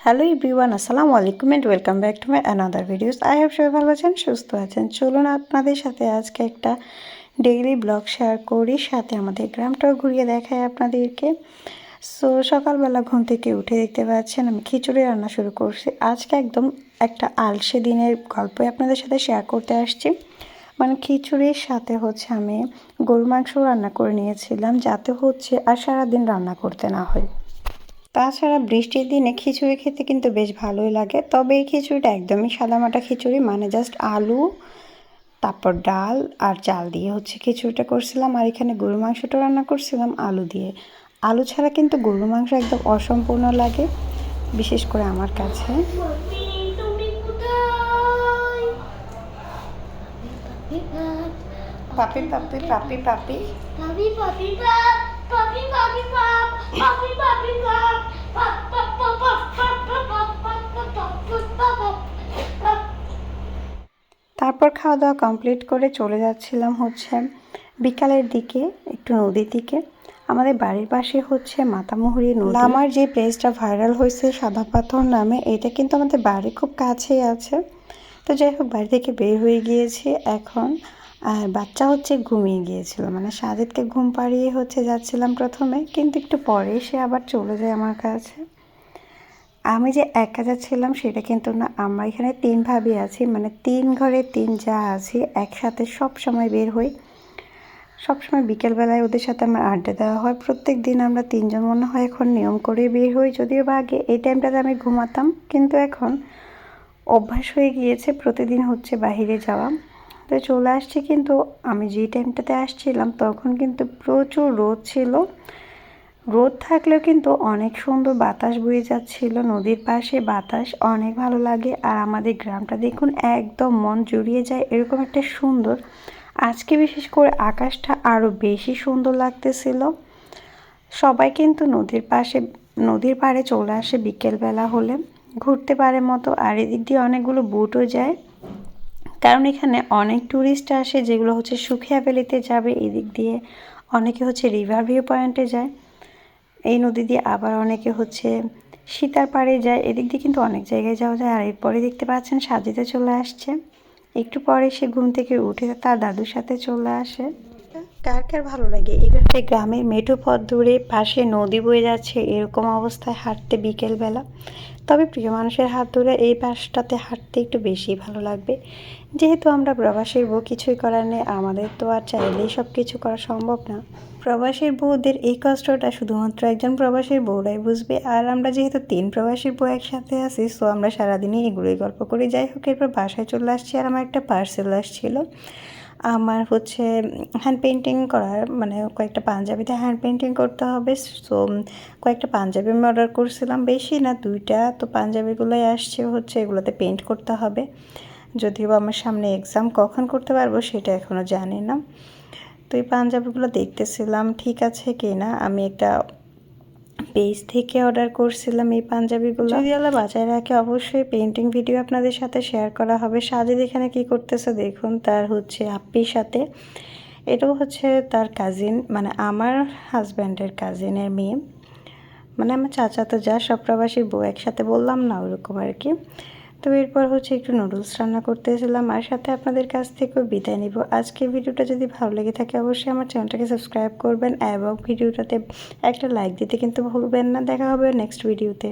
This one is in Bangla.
হ্যালো এভরিওয়ান আসসালামু আলাইকুম and welcome back to my another videos I hope সবাই ভালো আছেন, সুস্থ আছেন। চলুন আপনাদের সাথে আজকে একটা ডেইলি ব্লগ শেয়ার করি। সাথে আমাদের গ্রামটাও ঘুরিয়ে দেখায় আপনাদেরকে। সো সকালবেলা ঘুম থেকে উঠে দেখতে পাচ্ছেন, আমি খিচুড়ি রান্না শুরু করছি। আজকে একদম একটা আলসে দিনের গল্পই আপনাদের সাথে শেয়ার করতে আসছি। মানে খিচুড়ির সাথে হচ্ছে আমি গরু মাংস রান্না করে নিয়েছিলাম, যাতে হচ্ছে আর সারাদিন রান্না করতে না হয়। তাছাড়া বৃষ্টির দিনে খিচুড়ি খেতে কিন্তু বেশ ভালোই লাগে তবে এই খিচুড়িটা একদমই সাদামাটা খিচুড়ি মানে জাস্ট আলু তারপর ডাল আর চাল দিয়ে হচ্ছে খিচুড়িটা করছিলাম আর এখানে গরু মাংসটা রান্না করছিলাম আলু দিয়ে আলু ছাড়া কিন্তু গরু মাংস একদম অসম্পূর্ণ লাগে বিশেষ করে আমার কাছে পাপি পাপি পাপি পাপি Puppy, puppy, তারপর খাওয়া দাওয়া কমপ্লিট করে চলে যাচ্ছিলাম হচ্ছে বিকালের দিকে একটু নদীর দিকে আমাদের বাড়ির পাশে হচ্ছে মাতামুহুরি নদী আমার যে প্লেসটা ভাইরাল হয়েছে সাদা পাথর নামে এটা কিন্তু আমাদের বাড়ি খুব কাছেই আছে তো যাই হোক বাড়ি থেকে বের হয়ে গিয়েছি এখন আর বাচ্চা হচ্ছে ঘুমিয়ে গিয়েছিল। মানে সাজিদকে ঘুম পাড়িয়ে হচ্ছে যাচ্ছিলাম প্রথমে, কিন্তু একটু পরে সে আবার চলে যায় আমার কাছে। আমি যে একা যাচ্ছিলাম সেটা কিন্তু না, আমরা এখানে তিন ভাবি আছি মানে তিন ঘরে তিন যা আছি, একসাথে সব সময় বের হই। সবসময় বিকেলবেলায় ওদের সাথে আমার আড্ডা দেওয়া হয়। প্রত্যেক দিন আমরা তিনজন মনে হয় এখন নিয়ম করে বের হই, যদিও বা আগে এই টাইমটাতে আমি ঘুমাতাম, কিন্তু এখন অভ্যাস হয়ে গিয়েছে, প্রতিদিন হচ্ছে বাহিরে যাওয়া। তো চলে আসছি, কিন্তু আমি যে টাইমটাতে আসছিলাম, তখন কিন্তু প্রচুর রোদ ছিল। রোদ থাকলেও কিন্তু অনেক সুন্দর বাতাস বয়ে যাচ্ছিল। নদীর পাশে বাতাস অনেক ভালো লাগে, আর আমাদের গ্রামটা দেখুন একদম মন জুড়িয়ে যায়, এরকম একটা সুন্দর। আজকে বিশেষ করে আকাশটা আরও বেশি সুন্দর লাগতেছিল। সবাই কিন্তু নদীর পাশে, নদীর পাড়ে চলে আসে বিকেলবেলা হলে। ঘুরতে পারে মতো, আর এদিক দিয়ে অনেকগুলো বুটও যায়। কারণ এখানে অনেক ট্যুরিস্ট আসে যেগুলো হচ্ছে সুখিয়া ভ্যালিতে যাবে এদিক দিয়ে। অনেকে হচ্ছে রিভার ভিউ পয়েন্টে যায়। এই নদী দিয়ে আবার অনেকে হচ্ছে সীতার পাড়ে যায়। এদিক দিয়ে কিন্তু অনেক জায়গায় যাওয়া যায়। আর এরপরে দেখতে পাচ্ছেন সাজিতে চলে আসছে। একটু পরে সে ঘুম থেকে উঠে তার দাদুর সাথে চলে আসে। কার কার ভালো লাগে? এইভাবে গ্রামের মেঠো পথ ধরে পাশে নদী বয়ে যাচ্ছে, এরকম অবস্থায় হাঁটতে বিকেলবেলা। তবে প্রিয় মানুষের হাত ধরে এই পাশটাতে হাঁটতে একটু বেশি ভালো লাগবে। যেহেতু আমরা প্রবাসীর বউ, কিছুই করার নেই, আমাদের তো আর চাইলেই সব কিছু করা সম্ভব না। প্রবাসীর বউদের এই কষ্টটা শুধুমাত্র একজন প্রবাসীর বউরাই বুঝবে। আর আমরা যেহেতু তিন প্রবাসীর বউ একসাথে আছি সো আমরা সারাদিনই এগুলোই গল্প করি। যাই হোক, এরপর বাসায় চলে আসছি আর আমার একটা পার্সেল আসছিল। আমার হচ্ছে হ্যান্ড পেন্টিং করার মানে কয়েকটা পাঞ্জাবিতে হ্যান্ড পেন্টিং করতে হবে। সো কয়েকটা পাঞ্জাবি আমি অর্ডার করছিলাম। বেশি না, দুইটা। তো পাঞ্জাবিগুলোই আসছে হচ্ছে, এগুলোতে পেন্ট করতে হবে। যদিও আমার সামনে এক্সাম কখন করতে পারব সেটা এখনও জানি না। তো এই পাঞ্জাবিগুলো দেখতেছিলাম, ঠিক আছে কি না আমি একটা পেজ থেকে অর্ডার করছিলাম এই পাঞ্জাবিগুলো। যদি আল্লাহ বাঁচায় রাখে, অবশ্যই পেন্টিং ভিডিও আপনাদের সাথে শেয়ার করা হবে। সাজিদ এখানে কি করতেছে দেখুন, তার হচ্ছে আপ্পির সাথে। এটাও হচ্ছে তার কাজিন মানে আমার হাজব্যান্ডের কাজিনের মেয়ে। মানে আমার চাচা তো যা, সব প্রবাসীর বউ একসাথে বললাম না ওরকম আর কি। তো এরপর হচ্ছে একটু নুডলস রান্না করতে এসেছিলাম। আর সাথে আপনাদের কাছ থেকেও বিদায় নিব। আজকে ভিডিওটা যদি ভালো লেগে থাকে, অবশ্যই আমার চ্যানেলটাকে সাবস্ক্রাইব করবেন এবং ভিডিওটাতে একটা লাইক দিতে কিন্তু ভুলবেন না। দেখা হবে নেক্সট ভিডিওতে।